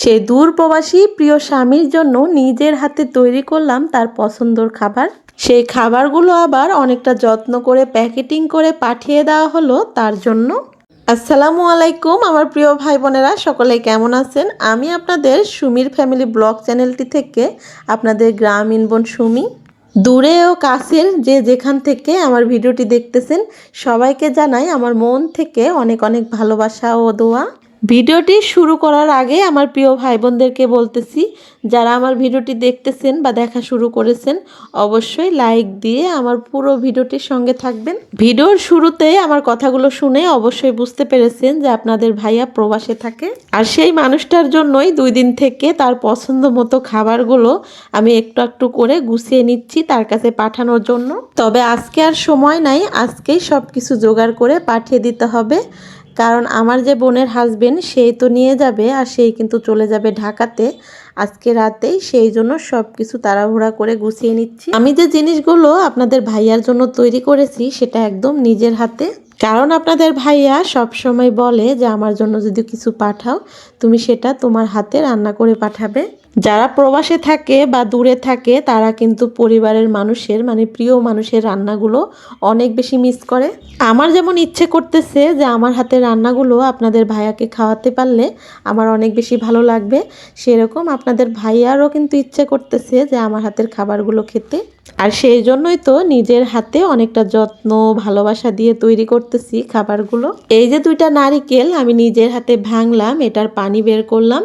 সেই দূর প্রবাসী প্রিয় স্বামীর জন্য নিজের হাতে তৈরি করলাম তার পছন্দর খাবার। সেই খাবারগুলো আবার অনেকটা যত্ন করে, প্যাকেটিং করে পাঠিয়ে দেওয়া হলো তার জন্য। আসসালামু আলাইকুম আমার প্রিয় ভাই বোনেরা সকলে কেমন আছেন? আমি আপনাদের সুমির ফ্যামিলি ব্লগ চ্যানেলটি থেকে আপনাদের গ্রামীণ বোন সুমি। দূরে ও কাছের যে যেখান থেকে আমার ভিডিওটি দেখতেছেন, সবাইকে জানাই আমার মন থেকে অনেক অনেক ভালোবাসা ও দোয়া। ভিডিওটি শুরু করার আগে আমার প্রিয় ভাই বোনদেরকে বলতেছি, যারা আমার ভিডিওটি দেখতেছেন বা দেখা শুরু করেছেন, অবশ্যই লাইক দিয়ে আমার পুরো ভিডিওটির সঙ্গে থাকবেন। ভিডিওর শুরুতে আমার কথাগুলো শুনে অবশ্যই বুঝতে পেরেছেন যে আপনাদের ভাইয়া প্রবাসে থাকে। আর সেই মানুষটার জন্যই দুই দিন থেকে তার পছন্দ মতো খাবারগুলো আমি একটু একটু করে গুছিয়ে নিচ্ছি তার কাছে পাঠানোর জন্য। তবে আজকে আর সময় নাই, আজকেই সব কিছু জোগাড় করে পাঠিয়ে দিতে হবে। কারণ আমার যে বোনের হাজবেন্ড সেই তো নিয়ে যাবে আর সেই কিন্তু চলে যাবে ঢাকাতে। আজকে রাতেই সেই জন্য সব কিছু তাড়াহুড়া করে গুছিয়ে নিচ্ছি। আমি যে জিনিসগুলো আপনাদের ভাইয়ার জন্য তৈরি করেছি, সেটা একদম নিজের হাতে। কারণ আপনাদের ভাইয়া সব সময় বলে যে, আমার জন্য যদি কিছু পাঠাও, তুমি সেটা তোমার হাতে রান্না করে পাঠাবে। যারা প্রবাসে থাকে বা দূরে থাকে, তারা কিন্তু পরিবারের মানুষের মানে প্রিয় মানুষের রান্নাগুলো অনেক বেশি মিস করে। আমার যেমন ইচ্ছে করতেছে যে আমার হাতের রান্নাগুলো আপনাদের ভাইয়াকে খাওয়াতে পারলে আমার অনেক বেশি ভালো লাগবে। সেরকম আপনাদের ভাইয়ারও কিন্তু ইচ্ছে করতেছে যে আমার হাতের খাবারগুলো খেতে। আর সেই জন্যই তো নিজের হাতে অনেকটা যত্ন, ভালোবাসা দিয়ে তৈরি করতেছি খাবারগুলো। এই যে দুইটা নারিকেল আমি নিজের হাতে ভাঙলাম, এটার পানি বের করলাম।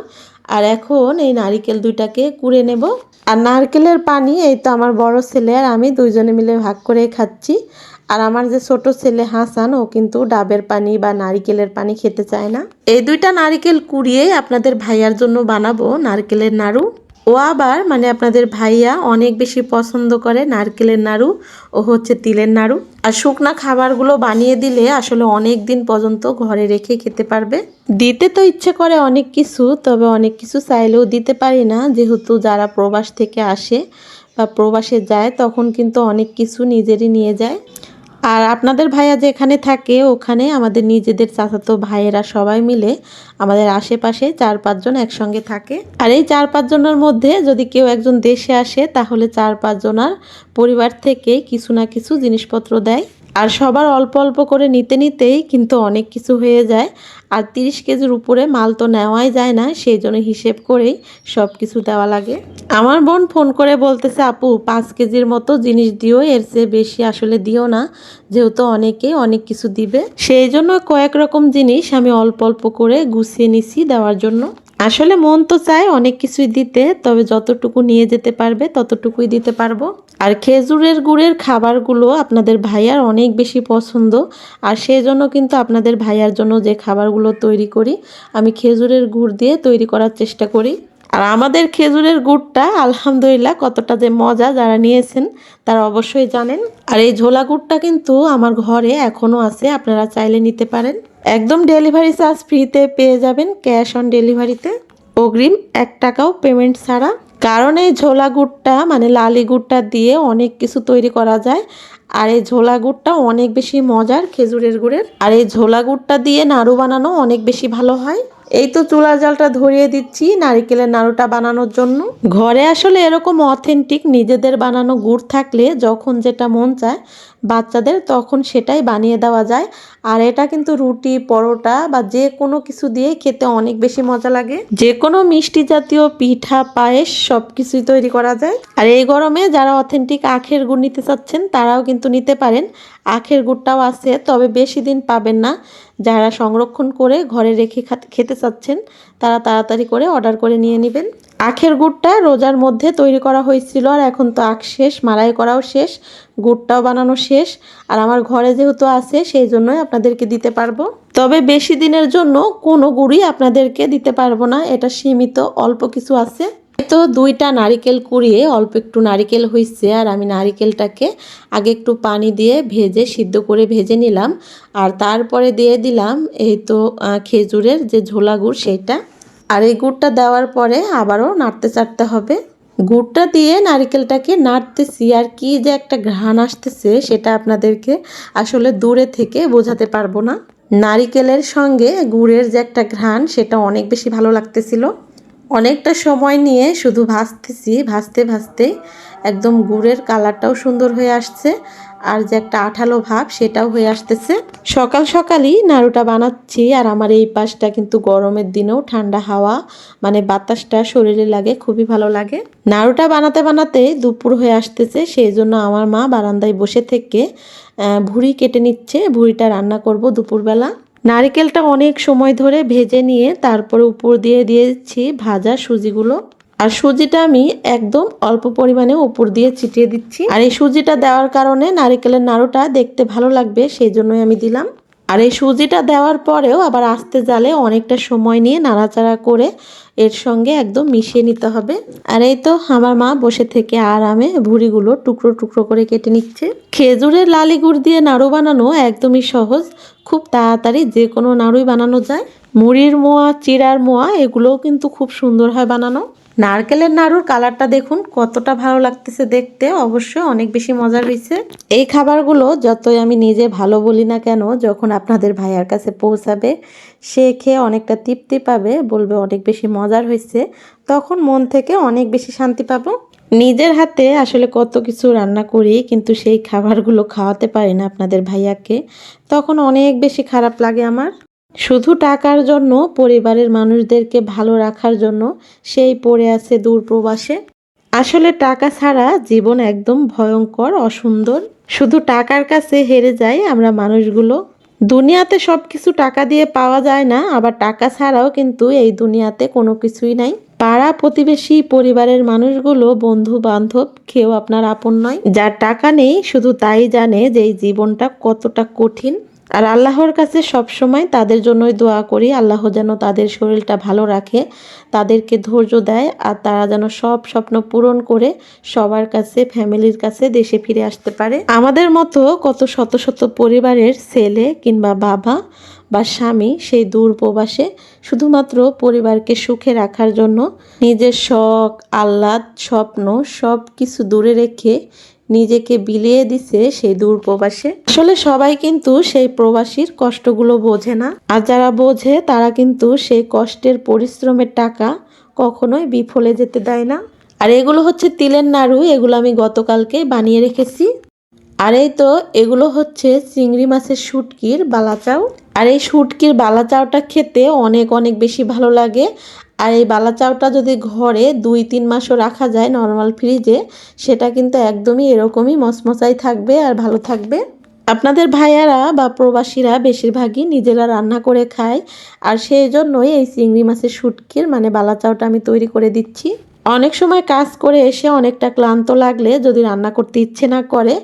আর এখন এই নারিকেল দুইটাকে কুড়ে নেব। আর নারকেলের পানি, এই তো আমার বড় ছেলে আর আমি দুইজনে মিলে ভাগ করে খাচ্ছি। আর আমার যে ছোট ছেলে হাসান, ও কিন্তু ডাবের পানি বা নারিকেলের পানি খেতে চায় না। এই দুইটা নারিকেল কুড়িয়ে আপনাদের ভাইয়ার জন্য বানাবো নারকেলের নাড়ু। ও আবার মানে আপনাদের ভাইয়া অনেক বেশি পছন্দ করে নারকেলের নাড়ু, ও হচ্ছে তিলের নাড়ু। আর শুকনা খাবারগুলো বানিয়ে দিলে আসলে অনেক দিন পর্যন্ত ঘরে রেখে খেতে পারবে। দিতে তো ইচ্ছে করে অনেক কিছু, তবে অনেক কিছু চাইলেও দিতে পারি না। যেহেতু যারা প্রবাস থেকে আসে বা প্রবাসে যায়, তখন কিন্তু অনেক কিছু নিজেরই নিয়ে যায়। আর আপনাদের ভাইয়া যেখানে থাকে, ওখানে আমাদের নিজেদের চাচাতো ভাইয়েরা সবাই মিলে আমাদের আশেপাশে চার পাঁচজন একসঙ্গে থাকে। আর এই চার পাঁচজনের মধ্যে যদি কেউ একজন দেশে আসে, তাহলে চার পাঁচজনার পরিবার থেকে কিছু না কিছু জিনিসপত্র দেয়। আর সবার অল্প অল্প করে নিতে নিতেই কিন্তু অনেক কিছু হয়ে যায়। আর তিরিশ কেজির উপরে মাল তো নেওয়াই যায় না, সেই জন্য হিসেব করেই সব কিছু দেওয়া লাগে। আমার বোন ফোন করে বলতেছে, আপু, পাঁচ কেজির মতো জিনিস দিও, এর চেয়ে বেশি আসলে দিও না, যেহেতু অনেকেই অনেক কিছু দিবে। সেই জন্য কয়েক রকম জিনিস আমি অল্প অল্প করে গুছিয়ে নিছি দেওয়ার জন্য। আসলে মন তো চায় অনেক কিছুই দিতে, তবে যতটুকু নিয়ে যেতে পারবে ততটুকুই দিতে পারব। আর খেজুরের গুড়ের খাবারগুলো আপনাদের ভাইয়ার অনেক বেশি পছন্দ। আর সেই জন্য কিন্তু আপনাদের ভাইয়ার জন্য যে খাবারগুলো তৈরি করি, আমি খেজুরের গুড় দিয়ে তৈরি করার চেষ্টা করি। আর আমাদের খেজুরের গুড়টা আলহামদুলিল্লাহ কতটা যে মজা যারা নিয়েছেন, তারা অবশ্যই জানেন। আর এই ঝোলা গুড়টা কিন্তু আমার ঘরে এখনও আছে, আপনারা চাইলে নিতে পারেন। একদম ডেলিভারি চার্জ ফ্রিতে পেয়ে যাবেন, ক্যাশ অন ডেলিভারিতে। অগ্রিম এক টাকাও পেমেন্ট ছাড়া। কারণ এই ঝোলা গুড়টা মানে লালি গুড়টা দিয়ে অনেক কিছু তৈরি করা যায়। আর এই ঝোলা গুড়টা অনেক বেশি মজার খেজুরের গুড়ের। আর এই ঝোলা গুড়টা দিয়ে নাড়ু বানানো অনেক বেশি ভালো হয়। এই তো চুলার জালটা ধরিয়ে দিচ্ছি নারিকেলের নাড়ুটা বানানোর জন্য। ঘরে আসলে এরকম অথেন্টিক নিজেদের বানানো গুড় থাকলে যখন যেটা মন চায় বাচ্চাদের তখন সেটাই বানিয়ে দেওয়া যায়। আর এটা কিন্তু রুটি, পরোটা বা যে কোনো কিছু দিয়ে খেতে অনেক বেশি মজা লাগে। যে কোনো মিষ্টি জাতীয় পিঠা, পায়েস সব কিছুই তৈরি করা যায়। আর এই গরমে যারা অথেন্টিক আখের গুড় নিতে চাচ্ছেন, তারাও কিন্তু নিতে পারেন। আখের গুড়টাও আছে, তবে বেশি দিন পাবেন না। যারা সংরক্ষণ করে ঘরে রেখে খেতে চাচ্ছেন, তারা তাড়াতাড়ি করে অর্ডার করে নিয়ে নেবেন। আখের গুড়টা রোজার মধ্যে তৈরি করা হয়েছিল আর এখন তো আখ শেষ, মালাই করাও শেষ, গুড়টাও বানানো শেষ। আর আমার ঘরে যেহেতু আছে, সেই জন্যই আপনাদেরকে দিতে পারব। তবে বেশি দিনের জন্য কোনো গুড়ই আপনাদেরকে দিতে পারব না, এটা সীমিত, অল্প কিছু আছে। তো দুইটা নারিকেল কুড়িয়ে অল্প একটু নারিকেল হয়েছে আর আমি নারিকেলটাকে আগে একটু পানি দিয়ে ভেজে, সিদ্ধ করে ভেজে নিলাম। আর তারপরে দিয়ে দিলাম এই তো খেজুরের যে ঝোলা গুড় সেইটা আর এই গুড়টা দেওয়ার পরে আবারও নাড়তে চাড়তে হবে। গুড়টা দিয়ে নারিকেলটাকে নাড়তেছি, আর কি যে একটা ঘ্রাণ আসতেছে সেটা আপনাদেরকে আসলে দূরে থেকে বোঝাতে পারব না। নারিকেলের সঙ্গে গুড়ের যে একটা ঘ্রাণ, সেটা অনেক বেশি ভালো লাগতেছিল। অনেকটা সময় নিয়ে শুধু ভাজতেছি, ভাজতে ভাজতে একদম গুড়ের কালারটাও সুন্দর হয়ে আসছে আর যে একটা আঠালো ভাব সেটাও হয়ে আসতেছে। সকাল সকালই নাড়ুটা বানাচ্ছি আর আমার এই পাশটা কিন্তু গরমের দিনেও ঠান্ডা হাওয়া মানে বাতাসটা শরীরে লাগে, খুবই ভালো লাগে। নাড়ুটা বানাতে বানাতে দুপুর হয়ে আসতেছে, সেই জন্য আমার মা বারান্দায় বসে থেকে ভুড়ি কেটে নিচ্ছে, ভুড়িটা রান্না করব দুপুরবেলা। নারিকেলটা অনেক সময় ধরে ভেজে নিয়ে তারপরে উপর দিয়ে দিয়েছি ভাজা সুজিগুলো। আর সুজিটা আমি একদম অল্প পরিমাণে উপর দিয়ে ছিটিয়ে দিচ্ছি। আর এই সুজিটা দেওয়ার কারণে নারিকেলের নাড়ুটা দেখতে ভালো লাগবে, সেই জন্যই আমি দিলাম। আর এই সুজিটা দেওয়ার পরেও আবার আস্তে জালে অনেকটা সময় নিয়ে নাড়াচাড়া করে এর সঙ্গে একদম মিশিয়ে নিতে হবে। আর এই তো আমার মা বসে থেকে আরামে ভুড়িগুলো টুকরো টুকরো করে কেটে নিচ্ছে। খেজুরের লালি গুড় দিয়ে নাড়ু বানানো একদমই সহজ। খুব তাড়াতাড়ি যে কোনো নাড়ুই বানানো যায়। মুড়ির মোয়া, চিড়ার মোয়া, এগুলোও কিন্তু খুব সুন্দর হয় বানানো। নারকেলের নাড়ুর কালারটা দেখুন, কতটা ভালো লাগতেছে দেখতে। অবশ্যই অনেক বেশি মজার হয়েছে। এই খাবারগুলো যতই আমি নিজে ভালো বলি না কেন, যখন আপনাদের ভাইয়ার কাছে পৌঁছাবে, সে খেয়ে অনেকটা তৃপ্তি পাবে, বলবে অনেক বেশি মজার হয়েছে। তখন মন থেকে অনেক বেশি শান্তি পাবো। নিজের হাতে আসলে কত কিছু রান্না করি, কিন্তু সেই খাবারগুলো খাওয়াতে পারি না আপনাদের ভাইয়াকে। তখন অনেক বেশি খারাপ লাগে আমার। শুধু টাকার জন্য, পরিবারের মানুষদেরকে ভালো রাখার জন্য সেই পড়ে আছে দূর প্রবাসে। আসলে টাকা ছাড়া জীবন একদম ভয়ঙ্কর, অসুন্দর। শুধু টাকার কাছে হেরে যায় আমরা মানুষগুলো। দুনিয়াতে সব কিছু টাকা দিয়ে পাওয়া যায় না, আবার টাকা ছাড়াও কিন্তু এই দুনিয়াতে কোনো কিছুই নাই। পাড়া প্রতিবেশী পরিবারের মানুষগুলো বন্ধু বান্ধব কেউ আপনার আপন নয়। যার টাকা নেই, শুধু তাই জানে যে এই জীবনটা কতটা কঠিন। আর আল্লাহর কাছে সব সময় তাদের জন্যই দোয়া করি। আল্লাহ যেন তাদের শরীরটা ভালো রাখে, তাদেরকে ধৈর্য দেয় আর তারা যেন সব স্বপ্ন পূরণ করে সবার কাছে, ফ্যামিলির কাছে দেশে ফিরে আসতে পারে। আমাদের মতো কত শত শত পরিবারের ছেলে কিংবা বাবা বা স্বামী সেই দূর প্রবাসে শুধুমাত্র পরিবারকে সুখে রাখার জন্য নিজের শখ, আহ্লাদ, স্বপ্ন সব কিছু দূরে রেখে নিজেকে বিলিয়ে দিছে সেই দূর প্রবাসে আসলে সবাই কিন্তু সেই প্রবাসীর কষ্টগুলো বোঝে না। আর যারা বোঝে, তারা কিন্তু সেই কষ্টের পরিশ্রমের টাকা কখনোই বিফলে যেতে দেয় না। আর এগুলো হচ্ছে তিলের নাড়ু, এগুলো আমি গতকালকে বানিয়ে রেখেছি। আর এই তো, এগুলো হচ্ছে চিংড়ি মাছের শুটকির বালাচাও আর এই শুটকির বালাচাওটা খেতে অনেক অনেক বেশি ভালো লাগে। আর এই বালাচাওটা যদি ঘরে দুই, তিন মাসও রাখা যায় নর্মাল ফ্রিজে সেটা কিন্তু একদমই এরকমই মসমসাই থাকবে আর ভালো থাকবে। আপনাদের ভাইয়ারা বা প্রবাসীরা বেশিরভাগই নিজেরা রান্না করে খায়। আর সেই জন্যই এই চিংড়ি মাছের শুটকির মানে বালা চাউটা আমি তৈরি করে দিচ্ছি। অনেক সময় কাজ করে এসে অনেকটা ক্লান্ত লাগলে যদি রান্না করতে ইচ্ছে না করে,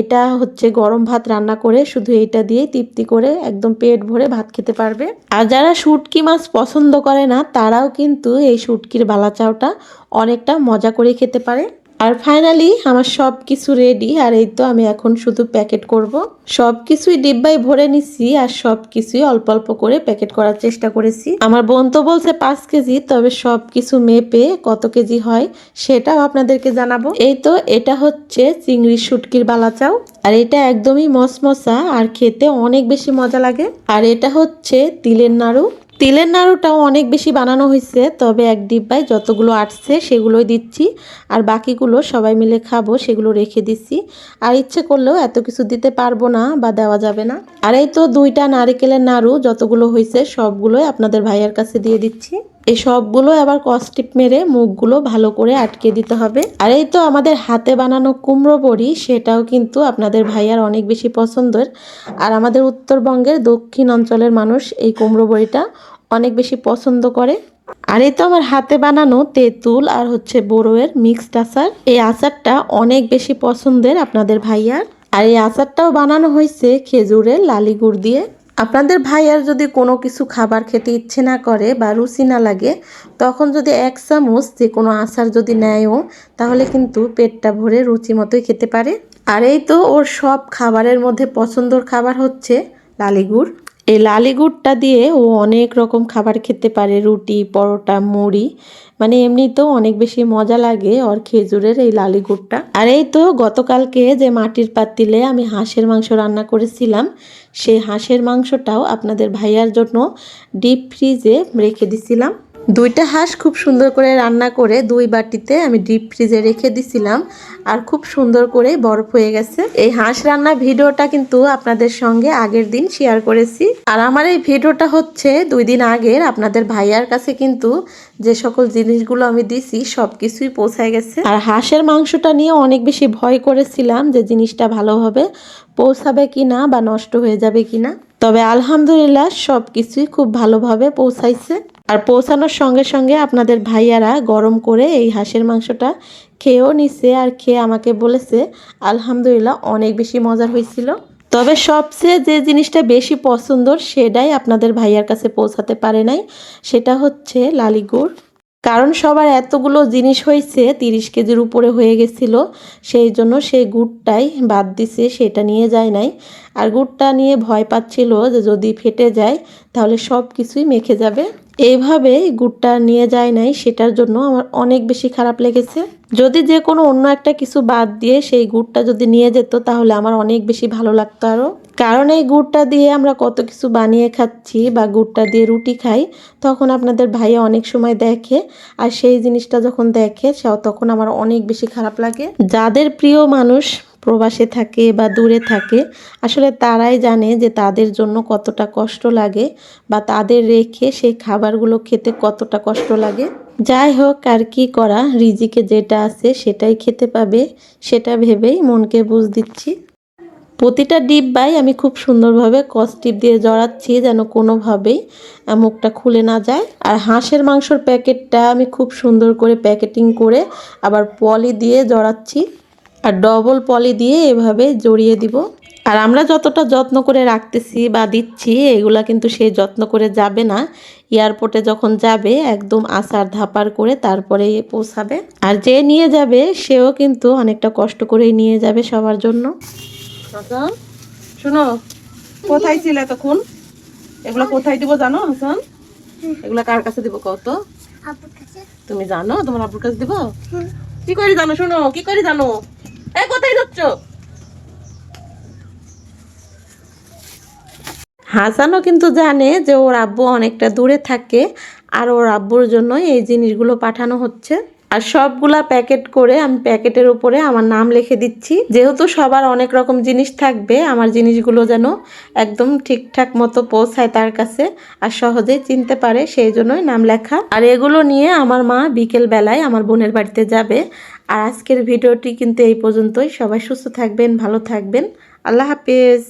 এটা হচ্ছে গরম ভাত রান্না করে শুধু এটা দিয়ে তৃপ্তি করে একদম পেট ভরে ভাত খেতে পারবে। আর যারা শুটকি মাছ পছন্দ করে না, তারাও কিন্তু এই শুটকির বালা চাওটা অনেকটা মজা করে খেতে পারে। আর ফাইনালি আমার সব কিছু রেডি আর এই তো আমি এখন শুধু প্যাকেট করব। সব কিছুই ডিব্বায় ভরে নিচ্ছি আর সব কিছুই অল্প অল্প করে প্যাকেট করার চেষ্টা করেছি। আমার বোন তো বলছে পাঁচ কেজি, তবে সব কিছু মেপে কত কেজি হয় সেটাও আপনাদেরকে জানাব। এই তো এটা হচ্ছে চিংড়ি শুটকির বালাচাও আর এটা একদমই মসমসা আর খেতে অনেক বেশি মজা লাগে। আর এটা হচ্ছে তিলের নাড়ু তিলের নাড়ুটাও অনেক বেশি বানানো হয়েছে, তবে এক ডিব্বায় যতগুলো আটছে সেগুলোই দিচ্ছি, আর বাকিগুলো সবাই মিলে খাব, সেগুলো রেখে দিচ্ছি। আর ইচ্ছে করলেও এত কিছু দিতে পারব না বা দেওয়া যাবে না। আর এই তো দুইটা নারিকেলের নাড়ু, যতগুলো হয়েছে সবগুলোই আপনাদের ভাইয়ের কাছে দিয়ে দিচ্ছি। এই সবগুলো আবার কস্টিপ মেরে মুখগুলো ভালো করে আটকে দিতে হবে। আর এই তো আমাদের হাতে বানানো কুমড়ো বড়ি, সেটাও কিন্তু আপনাদের ভাইয়ার অনেক বেশি পছন্দের। আর আমাদের উত্তরবঙ্গের দক্ষিণ অঞ্চলের মানুষ এই কুমড়ো বড়িটা অনেক বেশি পছন্দ করে। আর এই তো আমার হাতে বানানো তেঁতুল আর হচ্ছে বড়োয়ের মিক্সড আচার। এই আচারটা অনেক বেশি পছন্দের আপনাদের ভাইয়ার। আর এই আচারটাও বানানো হয়েছে খেজুরের লালি গুড় দিয়ে। আপনাদের ভাইয়ার যদি কোনো কিছু খাবার খেতে ইচ্ছে না করে বা রুচি না লাগে, তখন যদি এক চামচ যে কোনো আচার যদি নেয়ও, তাহলে কিন্তু পেটটা ভরে রুচি মতোই খেতে পারে। আর এই তো ওর সব খাবারের মধ্যে পছন্দর খাবার হচ্ছে লালিগুড়। এই লালি গুড়টা দিয়ে ও অনেক রকম খাবার খেতে পারে, রুটি, পরোটা, মুড়ি। মানে এমনিতেও অনেক বেশি মজা লাগে ওর খেজুরের এই লালি গুড়টা। আর এই তো গতকালকে যে মাটির পাতিলে আমি হাঁসের মাংস রান্না করেছিলাম, সেই হাঁসের মাংসটাও আপনাদের ভাইয়ার জন্য ডিপ ফ্রিজে রেখে দিছিলাম। দুইটা হাঁস খুব সুন্দর করে রান্না করে দুই বাটিতে আমি ডিপ ফ্রিজে রেখে দিছিলাম আর খুব সুন্দর করে বরফ হয়ে গেছে। এই হাঁস রান্নার ভিডিওটা কিন্তু আপনাদের সঙ্গে আগের দিন শেয়ার করেছি। আর আমার এই ভিডিওটা হচ্ছে দুই দিন আগের আপনাদের ভাইয়ার কাছে কিন্তু যে সকল জিনিসগুলো আমি দিছি সব কিছুই পৌঁছায় গেছে। আর হাঁসের মাংসটা নিয়ে অনেক বেশি ভয় করেছিলাম যে জিনিসটা ভালোভাবে পৌঁছাবে কিনা বা নষ্ট হয়ে যাবে কিনা। তবে আলহামদুলিল্লাহ সব কিছুই খুব ভালোভাবে পৌঁছাইছে। আর পৌঁছানোর সঙ্গে সঙ্গে আপনাদের ভাইয়ারা গরম করে এই হাঁসের মাংসটা খেয়েও নিছে আর খেয়ে আমাকে বলেছে, আলহামদুলিল্লাহ, অনেক বেশি মজার হয়েছিল। তবে সবচেয়ে যে জিনিসটা বেশি পছন্দর সেটাই আপনাদের ভাইয়ার কাছে পৌঁছাতে পারে নাই, সেটা হচ্ছে লালিগুড় কারণ সবার এতগুলো জিনিস হয়েছে, তিরিশ কেজির উপরে হয়ে গেছিল, সেই জন্য সেই গুড়টাই বাদ দিছে, সেটা নিয়ে যায় নাই। আর গুড়টা নিয়ে ভয় পাচ্ছিল যে যদি ফেটে যায়, তাহলে সব কিছুই মেখে যাবে। এইভাবে গুড়টা নিয়ে যায় নাই, সেটার জন্য আমার অনেক বেশি খারাপ লেগেছে। যদি যে কোনো অন্য একটা কিছু বাদ দিয়ে সেই গুড়টা যদি নিয়ে যেত, তাহলে আমার অনেক বেশি ভালো লাগতো আরও কারণ এই গুড়টা দিয়ে আমরা কত কিছু বানিয়ে খাচ্ছি বা গুড়টা দিয়ে রুটি খাই, তখন আপনাদের ভাইয়া অনেক সময় দেখে, আর সেই জিনিসটা যখন দেখে তখন আমার অনেক বেশি খারাপ লাগে। যাদের প্রিয় মানুষ প্রবাসে থাকে বা দূরে থাকে, আসলে তারাই জানে যে তাদের জন্য কতটা কষ্ট লাগে বা তাদের রেখে সেই খাবারগুলো খেতে কতটা কষ্ট লাগে। যাই হোক, আর কি করা? রিজিকে যেটা আছে সেটাই খেতে পাবে, সেটা ভেবেই মনকে বুঝ দিচ্ছি। প্রতিটা ডিব্বাই আমি খুব সুন্দরভাবে কস্টিপ দিয়ে জড়াচ্ছি যেন কোনোভাবেই মুখটা খুলে না যায়। আর হাঁসের মাংসর প্যাকেটটা আমি খুব সুন্দর করে প্যাকেটিং করে আবার পলি দিয়ে জড়াচ্ছি। আর ডবল পলি দিয়ে এভাবে জড়িয়ে দিব। আর আমরা যতটা যত্ন করে রাখতেছি বা দিচ্ছি এগুলা কিন্তু সে যত্ন করে যাবে না। এয়ারপোর্টে যখন যাবে একদম আসার ধাপার করে তারপরে পৌঁছাবে। আর যে নিয়ে যাবে সেও কিন্তু অনেকটা কষ্ট করেই নিয়ে যাবে সবার জন্য। শোনো কোথায় ছিল তখন এগুলো কোথায় দিব জানো হাসান? এগুলো কার কাছে দিব কত তুমি জানো তোমার আব্বুর কাছে দিব? কি করে জানো, শোনো, কি করে জানো? এই কোথায় যাচ্ছ? হাসানও কিন্তু জানে যে ওর আব্বু অনেকটা দূরে থাকে আর ওর আব্বুর জন্য এই জিনিসগুলো পাঠানো হচ্ছে। আর সবগুলা প্যাকেট করে আমি প্যাকেটের উপরে আমার নাম লিখে দিচ্ছি। যেহেতু সবার অনেক রকম জিনিস থাকবে, আমার জিনিসগুলো যেন একদম ঠিকঠাক মতো পৌঁছায় তার কাছে আর সহজেই চিনতে পারে, সেই জন্যই নাম লেখা। আর এগুলো নিয়ে আমার মা বিকেল বেলায় আমার বোনের বাড়িতে যাবে। আর আজকের ভিডিওটি কিন্তু এই পর্যন্তই। সবাই সুস্থ থাকবেন, ভালো থাকবেন। আল্লাহ হাফিজ।